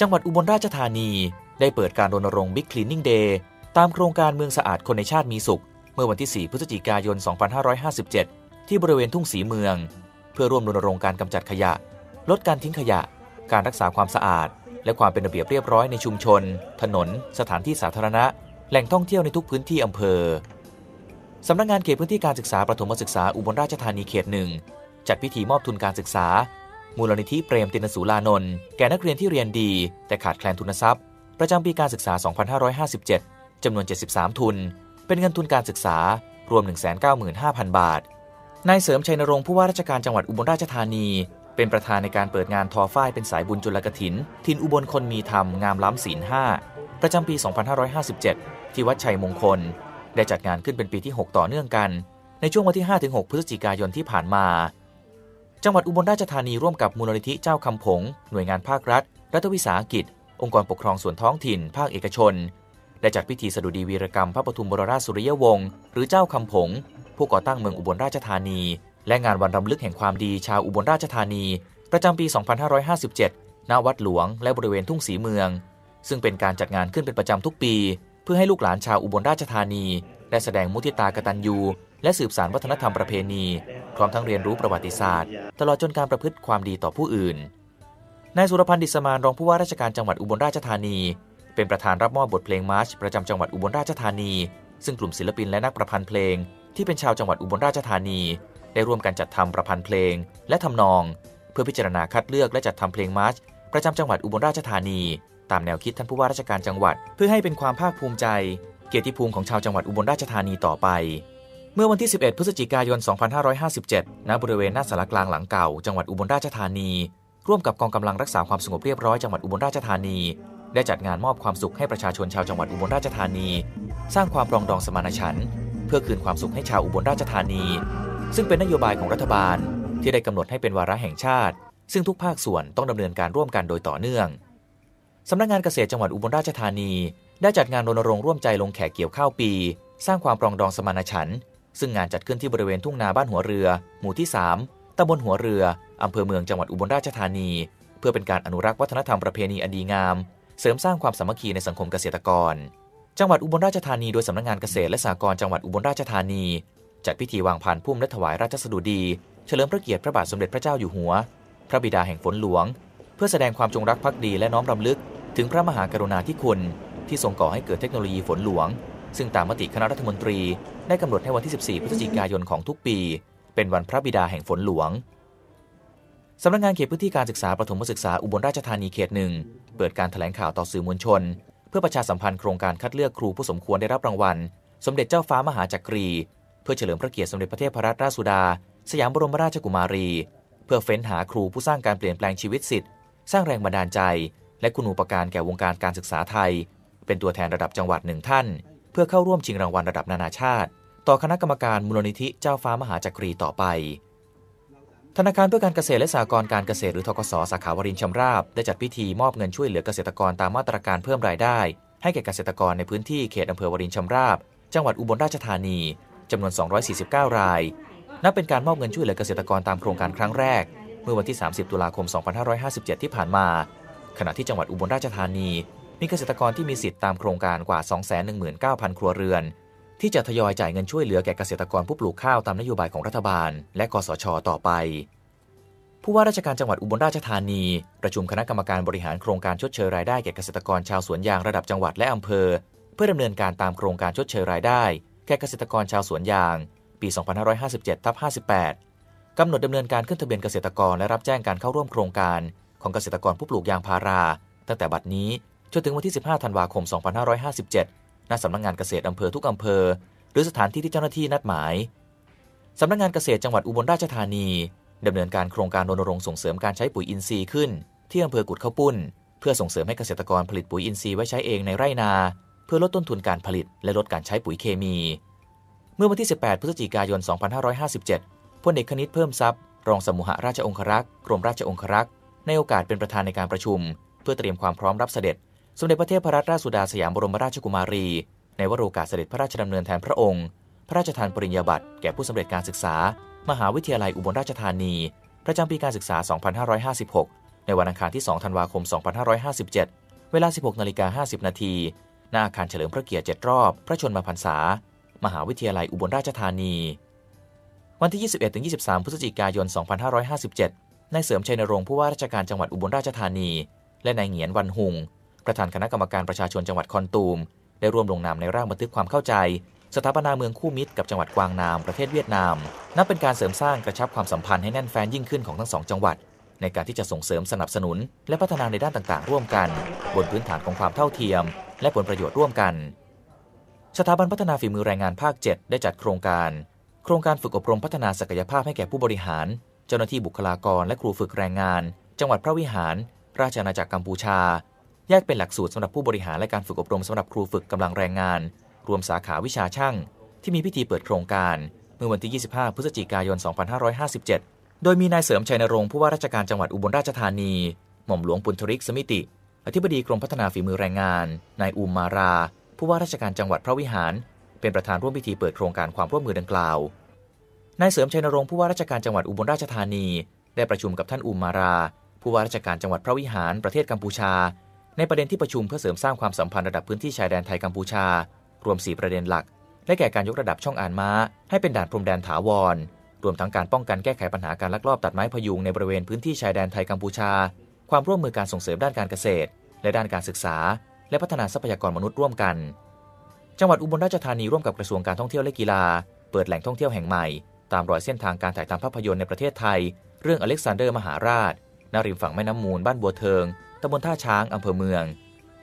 จังหวัดอุบลราชธานีได้เปิดการรณรงค์ Big Cleaning Day ตามโครงการเมืองสะอาดคนในชาติมีสุข เมื่อวันที่ 4 พฤศจิกายน 2557 ที่บริเวณทุ่งสีเมือง เพื่อร่วมรณรงค์การกำจัดขยะ ลดการทิ้งขยะ การรักษาความสะอาด และความเป็นระเบียบเรียบร้อยในชุมชน ถนน สถานที่สาธารณะ แหล่งท่องเที่ยวในทุกพื้นที่อำเภอสำนักงานเขตพื้นที่การศึกษาประถมศึกษาอุบลราชธานีเขตหนึ่ง จัดพิธีมอบทุนการศึกษา มูลนิธิเปรมตินสูลานนท์แก่นักเรียนที่เรียนดี แต่ขาดแคลนทุนทรัพย์ ประจำปีการศึกษา 2557 จำนวน 73 ทุน เป็นเงินทุนการศึกษารวม 195,000 บาท นายเสริมชัยนรงค์ผู้ว่าราชการจังหวัดอุบลราชธานี เป็นประธานในการเปิดงานทอฝ้ายเป็นสายบุญจุลกถิน ทินอุบลคนมีธรรมงามล้ำศีลห้าประจำปี 2557 ที่วัดชัยมงคล ได้จัดงานขึ้นเป็นปีที่ 6 ต่อเนื่องกัน ในช่วงวันที่ 5-6 พฤศจิกายนที่ผ่านมา จังหวัดอุบลราชธานีร่วมกับมูลนิธิเจ้าคำผง หน่วยงานภาครัฐ รัฐวิสาหกิจ องค์กรปกครองส่วนท้องถิ่น ภาคเอกชน ได้จัดพิธีสดุดีวีรกรรมพระปทุมบรราชสุริยวงศ์หรือเจ้าคำผง ผู้ก่อตั้งเมืองอุบลราชธานี และงานวันรำลึกแห่งความดีชาวอุบลราชธานี ประจำปี 2557 ณ วัดหลวง และบริเวณทุ่งสีเมือง ซึ่งเป็นการจัดงานขึ้นเป็นประจำทุกปี เพื่อให้ลูกหลานชาวอุบลราชธานี ได้แสดงมุทิตากตัญญู และสืบสานวัฒนธรรมประเพณี พร้อมทั้งเรียนรู้ประวัติศาสตร์ ตลอดจนการประพฤติความดีต่อผู้อื่น นายสุรพันธ์ดิษมานรองผู้ว่าราชการจังหวัดอุบลราชธานี เป็นประธานรับมอบบทเพลงมาร์ชประจำจังหวัดอุบลราชธานี ซึ่งกลุ่มศิลปินและนักประพันธ์เพลง ที่เป็นชาวจังหวัดอุบลราชธานี ได้ร่วมกันจัดทำประพันธ์เพลง และทำนอง เพื่อพิจารณาคัดเลือกและจัดทำเพลงมาร์ชประจำจังหวัดอุบลราชธานี ตามแนวคิดท่านผู้ว่าราชการจังหวัด เพื่อให้เป็นความภาคภูมิใจ เกียรติภูมิของชาวจังหวัดอุบลราชธานีต่อไป เมื่อวันที่ 11 พฤศจิกายน 2557 ณ บริเวณหน้าสารกลางหลังเก่า จังหวัดอุบลราชธานี ร่วมกับกองกำลังรักษาความสงบเรียบร้อยจังหวัดอุบลราชธานี ได้จัดงานมอบความสุขให้ประชาชนชาวจังหวัดอุบลราชธานี สร้างความปรองดองสมานฉันท์เพื่อคืนความสุขให้ชาวอุบลราชธานี ซึ่งเป็นนโยบายของรัฐบาล ที่ได้กำหนดให้เป็นวาระแห่งชาติ ซึ่งทุกภาคส่วนต้องดำเนินการร่วมกันโดยต่อเนื่องสำนักงานเกษตรจังหวัดอุบลราชธานี ได้จัดงานรณรงค์ร่วมใจลงแขกเกี่ยวข้าวปี สร้างความปรองดองสมานฉันท์ ซึ่งงานจัดขึ้นที่บริเวณทุ่งนาบ้านหัวเรือ หมู่ที่ 3ตำบลหัวเรือ อำเภอเมืองจังหวัดอุบลราชธานี เพื่อเป็นการอนุรักษ์วัฒนธรรมประเพณีอันดีงาม เสริมสร้างความสามัคคีในสังคมเกษตรกร จังหวัดอุบลราชธานีโดยสำนักงานเกษตรและสหกรณ์จังหวัดอุบลราชธานี จัดพิธีวางพานพุ่มและถวายราชสดุดี เฉลิมพระเกียรติพระบาทสมเด็จพระเจ้าอยู่หัว พระบิดาแห่งฝนหลวง เพื่อแสดงความจงรักภักดีและน้อมรำลึก ถึงพระมหากรุณาธิคุณ ที่ทรงก่อให้เกิดเทคโนโลยีฝนหลวง ซึ่งตามมติคณะรัฐมนตรีได้กำหนดให้วันที่ 14 พฤศจิกายนของทุกปี เป็นวันพระบิดาแห่งฝนหลวงสำนักงานเขตพื้นที่การศึกษาประถมศึกษาอุบลราชธานีเขตหนึ่งเปิดการแถลงข่าวต่อสื่อมวลชน เพื่อประชาสัมพันธ์โครงการคัดเลือกครูผู้สมควรได้รับรางวัล สมเด็จเจ้าฟ้ามหาจักรี เพื่อเฉลิมพระเกียรติสมเด็จพระเทพรัตนราชสุดา สยามบรมราชกุมารี เพื่อเฟ้นหาครูผู้สร้างการเปลี่ยนแปลงชีวิตสิทธิ์สร้างแรงบันดาลใจ และคุณูปการแก่วงการการศึกษาไทย เป็นตัวแทนระดับจังหวัดหนึ่งท่าน พื่อเข้าร่วมชิงรางวัลระดับนานาชาติ ต่อคณะกรรมการมูลนิธิเจ้าฟ้ามหาจักรีต่อไป ธนาคารเพื่อการเกษตรและสหกรณ์การเกษตรหรือทกสสาขาวรินชำราบ ได้จัดพิธีมอบเงินช่วยเหลือเกษตรกรตามมาตรการเพิ่มรายได้ ให้แก่เกษตรกรในพื้นที่เขตอำเภอวรินชำราบ จังหวัดอุบลราชธานีจำนวน 249 ราย นับเป็นการมอบเงินช่วยเหลือเกษตรกรตามโครงการครั้งแรก เมื่อวันที่ 30 ตุลาคม 2557 ที่ผ่านมา ขณะที่จังหวัดอุบลราชธานี มีเกษตรกรที่มีสิทธิ์ตามโครงการกว่า 219,000 ครัวเรือน ที่จะทยอยจ่ายเงินช่วยเหลือแก่เกษตรกรผู้ปลูกข้าวตามนโยบายของรัฐบาล และกสช ต่อไป ผู้ว่าราชการจังหวัดอุบลราชธานี ประชุมคณะกรรมการบริหารโครงการชดเชยรายได้แก่เกษตรกรชาวสวนยางระดับจังหวัดและอำเภอ เพื่อดำเนินการตามโครงการชดเชยรายได้ แก่เกษตรกรชาวสวนยาง ปี 2557ทับ58กำหนดดำเนินการขึ้นทะเบียนเกษตรกรและรับแจ้งการเข้าร่วมโครงการ ของเกษตรกรผู้ปลูกยางพารา ตั้งแต่บัดนี้ จนถึงวันที่ 15 ธันวาคม 2557 ณ สำนักงานเกษตรอำเภอทุกอำเภอ หรือสถานที่ที่เจ้าหน้าที่นัดหมาย สำนักงานเกษตรจังหวัดอุบลราชธานีดำเนินการโครงการรณรงค์ส่งเสริมการใช้ปุ๋ยอินทรีย์ขึ้น ที่อำเภอกุดข้าวปุ้น เพื่อส่งเสริมให้เกษตรกรผลิตปุ๋ยอินทรีย์ไว้ใช้เองในไร่นา เพื่อลดต้นทุนการผลิต และลดการใช้ปุ๋ยเคมี เมื่อวันที่ 18 พฤศจิกายน 2557 พลเอกคณิตเพิ่มทรัพย์ รองสมุหราชองครักษ์กรมราชองครักษ์ในโอกาสเป็นประธานในการประชุม เพื่อเตรียมความพร้อมรับเสด็จ สมเด็จพระเทพรัตนราชสุดาสยามบรมราชกุมารี ในวโรกาสเสด็จพระราชดำเนินแทนพระองค์ พระราชทานปริญญาบัตรแก่ผู้สำเร็จการศึกษา มหาวิทยาลัยอุบลราชธานี ประจำปีการศึกษา 2556 ในวันอังคารที่ 2 ธันวาคม 2557 เวลา 16นาฬิกา50 นาทีหน้าอาคารเฉลิมพระเกียรติ 7 รอบ พระชนมพรรษา มหาวิทยาลัยอุบลราชธานี วันที่ 21-23 พฤศจิกายน 2557นายเสริมชัยนรงค์ผู้ว่าราชการจังหวัดอุบลราชธานี และนายเหงียนวันหุง ประธานคณะกรรมการประชาชนจังหวัดคอนตูม ได้ร่วมลงนามในร่างบันทึกความเข้าใจ สถาปนาเมืองคู่มิตรกับจังหวัดกวางนามประเทศเวียดนาม นับเป็นการเสริมสร้างกระชับความสัมพันธ์ให้แน่นแฟนยิ่งขึ้นของทั้งสองจังหวัด ในการที่จะส่งเสริมสนับสนุน และพัฒนาในด้านต่างๆ ร่วมกัน บนพื้นฐานของความเท่าเทียม และผลประโยชน์ร่วมกัน สถาบันพัฒนาฝีมือแรงงานภาค 7 ได้จัดโครงการ โครงการฝึกอบรมพัฒนาศักยภาพให้แก่ผู้บริหาร เจ้าหน้าที่บุคลากร และครูฝึกแรงงาน จังหวัดพระวิหาร ราชอาณาจักรกัมพูชา แยกเป็นหลักสูตรสำหรับผู้บริหารและการฝึกอบรมสำหรับครูฝึกกำลังแรงงาน รวมสาขาวิชาช่าง ที่มีพิธีเปิดโครงการ เมื่อวันที่ 25 พฤศจิกายน 2557 โดยมีนายเสริมชัยนรงค์ผู้ว่าราชการจังหวัดอุบลราชธานี หม่อมหลวงปุณธริกสมิติ อธิบดีกรมพัฒนาฝีมือแรงงาน นายอูมมารา ผู้ว่าราชการจังหวัดพระวิหาร เป็นประธานร่วมพิธีเปิดโครงการความร่วมมือดังกล่าว นายเสริมชัยนรงค์ผู้ว่าราชการจังหวัดอุบลราชธานี ได้ประชุมกับท่านอูมมารา ผู้ว่าราชการจังหวัดพระวิหารประเทศกัมพูชา ในประเด็นที่ประชุมเพื่อเสริมสร้างความสัมพันธ์ระดับพื้นที่ชายแดนไทยกัมพูชา รวม 4 ประเด็นหลัก ได้แก่การยกระดับช่องอ่านม้า ให้เป็นด่านพรมแดนถาวร รวมทั้งการป้องกันแก้ไขปัญหาการลักลอบตัดไม้พยุงในบริเวณพื้นที่ชายแดนไทยกัมพูชา ความร่วมมือการส่งเสริมด้านการเกษตร และด้านการศึกษา และพัฒนาทรัพยากรมนุษย์ร่วมกัน จังหวัดอุบลราชธานีร่วมกับกระทรวงการท่องเที่ยวและกีฬา เปิดแหล่งท่องเที่ยวแห่งใหม่ ตามรอยเส้นทางการถ่ายทำภาพยนตร์ในประเทศไทย เรื่องอเล็กซานเดอร์มหาราชณริมฝั่งแม่น้ำมูลบ้านบัวเทิง ตำบลท่าช้างอำเภอเมือง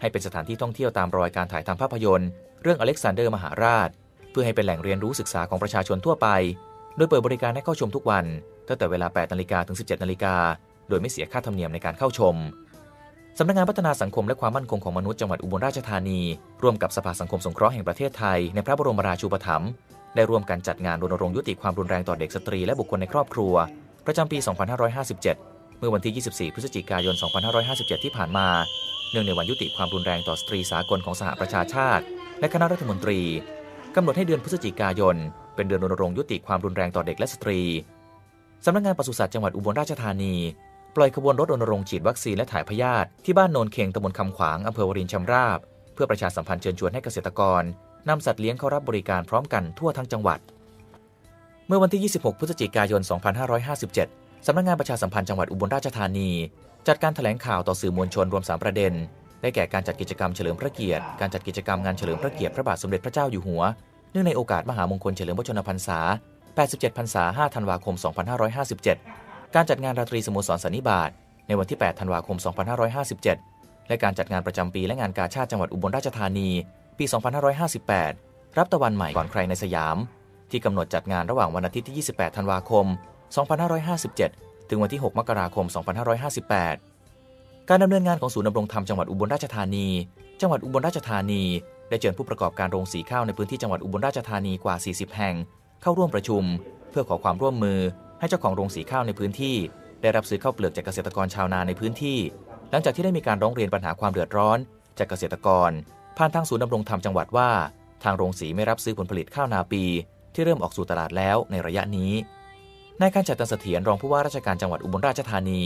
ให้เป็นสถานที่ท่องเที่ยวตามรอยการถ่ายทำภาพยนตร์ เรื่องอเล็กซานเดอร์มหาราช เพื่อให้เป็นแหล่งเรียนรู้ศึกษาของประชาชนทั่วไป โดยเปิดบริการให้เข้าชมทุกวันตั้งแต่เวลา 8นาฬิกาถึง 17นาฬิกาโดยไม่เสียค่าธรรมเนียมในการเข้าชมสำนักงานพัฒนาสังคมและความมั่นคงของมนุษย์จังหวัดอุบลราชธานี ร่วมกับสภาสังคมสงเคราะห์แห่งประเทศไทยในพระบรมราชูปถัมภ์ได้ร่วมกันจัดงานรณรงค์ยุติความรุนแรงต่อเด็กสตรีและบุคคลในครอบครัว ประจำปี 2557 มื่อวันที่ 24 พฤศจิกายน 2557 ที่ผ่านมา เนื่องในวันยุติความรุนแรงต่อสตรีสากลของสหประชาชาติ และคณะรัฐมนตรีกำหนดให้เดือนพฤศจิกายน เป็นเดือนรณรงค์ยุติความรุนแรงต่อเด็กและสตรีสำนักงานปศุสัตว์จังหวัดอุบลราชธานี ปล่อยขบวนรถรณรงค์ฉีดวัคซีนและถ่ายพยาธิที่บ้านโนนเข่งตำบลคำขวางอำเภอวรินชำราบ เพื่อประชาสัมพันธ์เชิญชวนให้เกษตรกรนำสัตว์เลี้ยงเข้ารับบริการพร้อมกันทั่วทั้งจังหวัด เมื่อวันที่ 26 พฤศจิกายน 2557 สำนักงานประชาสัมพันธ์จังหวัดอุบลราชธานี จัดการแถลงข่าวต่อสื่อมวลชนรวม 3 ประเด็น ได้แก่การจัดกิจกรรมเฉลิมพระเกียรติ การจัดกิจกรรมงานเฉลิมพระเกียรติพระบาทสมเด็จพระเจ้าอยู่หัว เนื่องในโอกาสมหามงคลเฉลิมพระชนมพรรษา 87 พรรษา 5 ธันวาคม 2557 การจัดงานราตรีสโมสรสันนิบาตในวันที่ 8 ธันวาคม 2557 และการจัดงานประจำปีและงานกาชาติจังหวัดอุบลราชธานี ปี 2558 รับตะวันใหม่ก่อนใครในสยาม ที่กำหนดจัดงานระหว่างวันอาทิตย์ที่ 28 ธันวาคม 2557 ถึงวันที่ 6 มกราคม 2558 การดำเนินงานของศูนย์ดำรงธรรมจังหวัดอุบลราชธานี จังหวัดอุบลราชธานี ได้เชิญผู้ประกอบการโรงสีข้าวในพื้นที่จังหวัดอุบลราชธานีกว่า 40 แห่ง เข้าร่วมประชุม เพื่อขอความร่วมมือให้เจ้าของโรงสีข้าวในพื้นที่ ได้รับซื้อข้าวเปลือกจากเกษตรกรชาวนาในพื้นที่ หลังจากที่ได้มีการร้องเรียนปัญหาความเดือดร้อน จากเกษตรกร ผ่านทางศูนย์ดำรงธรรมจังหวัดว่า ทางโรงสีไม่รับซื้อผลผลิตข้าวนาปี ที่เริ่มออกสู่ตลาดแล้วในระยะนี้ นายการจัดตันเสถียรรองผู้ว่าราชการจังหวัดอุบลราชธานี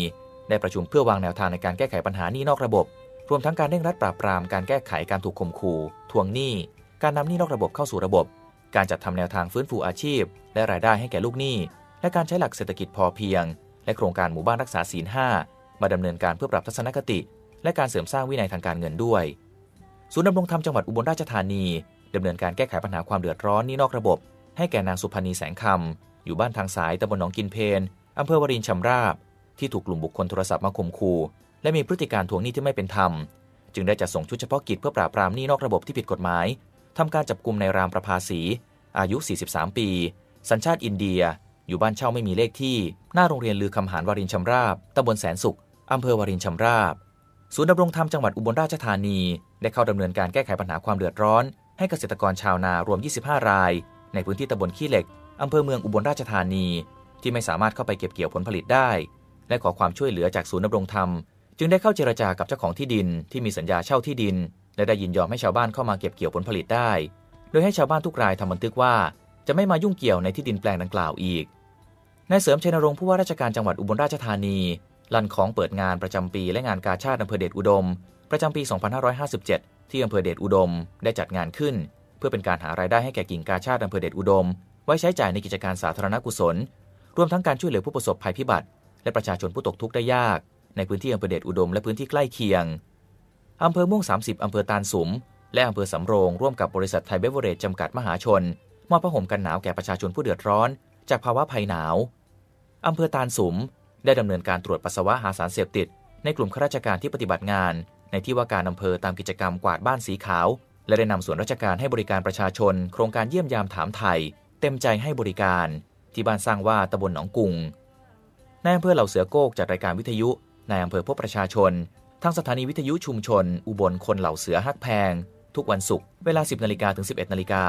ได้ประชุมเพื่อวางแนวทางในการแก้ไขปัญหานี้นอกระบบ รวมทั้งการเร่งรัดปราบปรามการแก้ไขการถูกข่มขู่ทวงหนี้ การนำหนี้นอกระบบเข้าสู่ระบบ การจัดทำแนวทางฟื้นฟูอาชีพ และรายได้ให้แก่ลูกหนี้ และการใช้หลักเศรษฐกิจพอเพียง และโครงการหมู่บ้านรักษาศีลห้ามาดำเนินการเพื่อปรับทัศนคติ และการเสริมสร้างวินัยทางการเงินด้วยศูนย์ดำรงธรรมจังหวัดอุบลราชธานีดำเนินการแก้ไขปัญหาความเดือดร้อนนี้นอกระบบ ให้แก่นางสุพนีแสงคำ อยู่บ้านทางสายตำบลหนองกินเพนอำเภอวรินชำราบ ที่ถูกกลุ่มบุคคลโทรศัพท์มาข่มขู่และมีพฤติการทวงหนี้ที่ไม่เป็นธรรม จึงได้จัดส่งชุดเฉพาะกิจเพื่อปราบปรามหนี้นอกระบบที่ผิดกฎหมายทำการจับกลุ่มในรามประภาสี อายุ 43 ปี สัญชาติอินเดีย อยู่บ้านเช่าไม่มีเลขที่ หน้าโรงเรียนลือคำหารวรินชำราบตำบลแสนสุขอำเภอวรินชำราบ ศูนย์ดำรงธรรมจังหวัดอุบลราชธานี ได้เข้าดำเนินการแก้ไขปัญหาความเดือดร้อน ให้เกษตรกรชาวนารวม 25 ราย ในพื้นที่ตำบลขี้เหล็ก อำเภอเมืองอุบลราชธานี ที่ไม่สามารถเข้าไปเก็บเกี่ยวผลผลิตได้ และขอความช่วยเหลือจากศูนย์ดำรงธรรม จึงได้เข้าเจรจากับเจ้าของที่ดินที่มีสัญญาเช่าที่ดิน และได้ยินยอมให้ชาวบ้านเข้ามาเก็บเกี่ยวผลผลิตได้ โดยให้ชาวบ้านทุกรายทำบันทึกว่า จะไม่มายุ่งเกี่ยวในที่ดินแปลงดังกล่าวอีกนายเสริมชัยนรงค์ผู้ว่าราชการจังหวัดอุบลราชธานีลั่นของเปิดงานประจำปีและงานกาชาติอำเภอเดชอุดม ประจำปี 2557 ที่อำเภอเดชอุดม ได้จัดงานขึ้น เพื่อเป็นการหารายได้ให้แก่กิ่งกาชาติอำเภอเดชอุดม ไว้ใช้จ่ายในกิจการสาธารณกุศล รวมทั้งการช่วยเหลือผู้ประสบภัยพิบัติ และประชาชนผู้ตกทุกข์ได้ยาก ในพื้นที่อำเภอเดชอุดมและพื้นที่ใกล้เคียงอำเภอม่วง 30 อำเภอตาลสุม และอำเภอสำโรงร่วมกับบริษัทไทยเบเวอเรจจำกัดมหาชน มอบผ้าห่มกันหนาวแก่ประชาชนผู้เดือดร้อน จากภาวะภัยหนาวอำเภอตาลสุม ได้ดำเนินการตรวจปัสสาวะหาสารเสพติด ในกลุ่มข้าราชการที่ปฏิบัติงาน ในที่ว่าการอำเภอตามกิจกรรมกวาดบ้านสีขาว และได้นำส่วนราชการให้บริการประชาชน โครงการเยี่ยมยามถามไทย เต็มใจให้บริการที่บ้านสร้างว่าตำบลหนองกุงในอำเภอเหล่าเสือโกกจัดรายการวิทยุในอำเภอพบประชาชนทางสถานีวิทยุชุมชน อุบลคนเหล่าเสือฮักแพง ทุกวันศุกร์เวลา 10นาฬิกาถึง 11นาฬิกา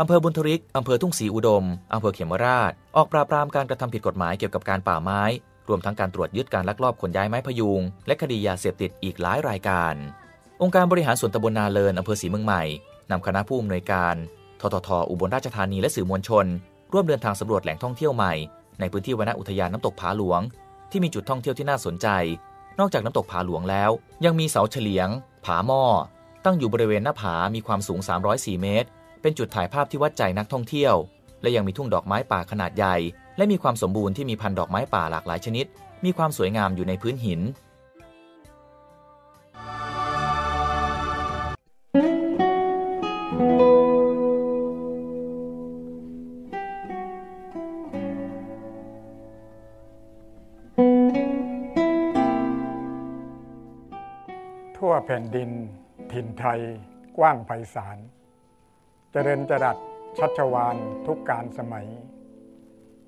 อำเภอบุญทริกอำเภอทุ่งศรีอุดมอำเภอเขมราช ออกปราบปรามการกระทำผิดกฎหมายเกี่ยวกับการป่าไม้ รวมทั้งการตรวจยึดการลักลอบขนย้ายไม้พยุง และคดียาเสพติดอีกหลายรายการ องค์การบริหารส่วนตำบลนาเลินอำเภอศรีเมืองใหม่นำคณะผู้อำนวยการ ทททอุบลราชธานีและสื่อมวลชน ร่วมเดินทางสำรวจแหล่งท่องเที่ยวใหม่ ในพื้นที่วนอุทยานน้ำตกผาหลวง ที่มีจุดท่องเที่ยวที่น่าสนใจ นอกจากน้ำตกผาหลวงแล้ว ยังมีเสาเฉลียง ผาหม้อ ตั้งอยู่บริเวณหน้าผามีความสูง 304 เมตร เป็นจุดถ่ายภาพที่วัดใจนักท่องเที่ยว และยังมีทุ่งดอกไม้ป่าขนาดใหญ่ และมีความสมบูรณ์ที่มีพันดอกไม้ป่าหลากหลายชนิด มีความสวยงามอยู่ในพื้นหิน แผ่นดิน ถิ่นไทย กว้างไพศาล เจริญจรัสชัชวานทุกการสมัย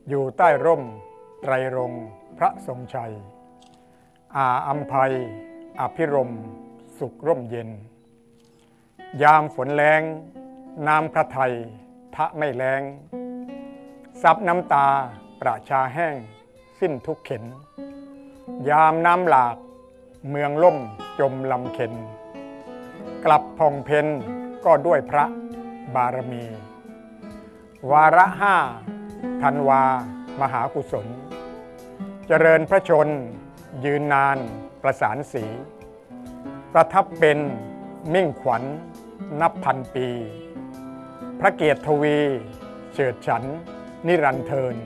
อยู่ใต้ร่ม ไตรรงพระทรงชัย อาอัมภัย อภิรม สุขร่มเย็น ยามฝนแรงน้ำพระไทย ทะไม่แรงซับน้ำตาประชาแห้ง สิ้นทุกเข็น ยามน้ำหลากเมืองล่ม จมลำเข็น กลับผ่องเพนก็ด้วยพระบารมี วาระห้าธันวา มหากุศล เจริญพระชน ยืนนานประสานสี ประทับเป็นมิ่งขวัญนับพันปี พระเกียรติทวีเฉิดฉัน นิรันเทิน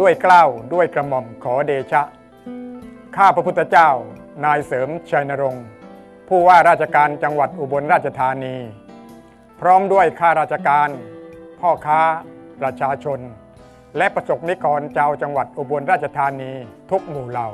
ด้วยเกล้าวด้วยกระหม่อมขอเดชะ ข้าพระพุทธเจ้า นายเสริมชัยนรงค์ ผู้ว่าราชการจังหวัดอุบลราชธานี พร้อมด้วยข้าราชการ พ่อค้า ประชาชน และประสบนิกรชาวจังหวัดอุบลราชธานีทุกหมู่เหล่า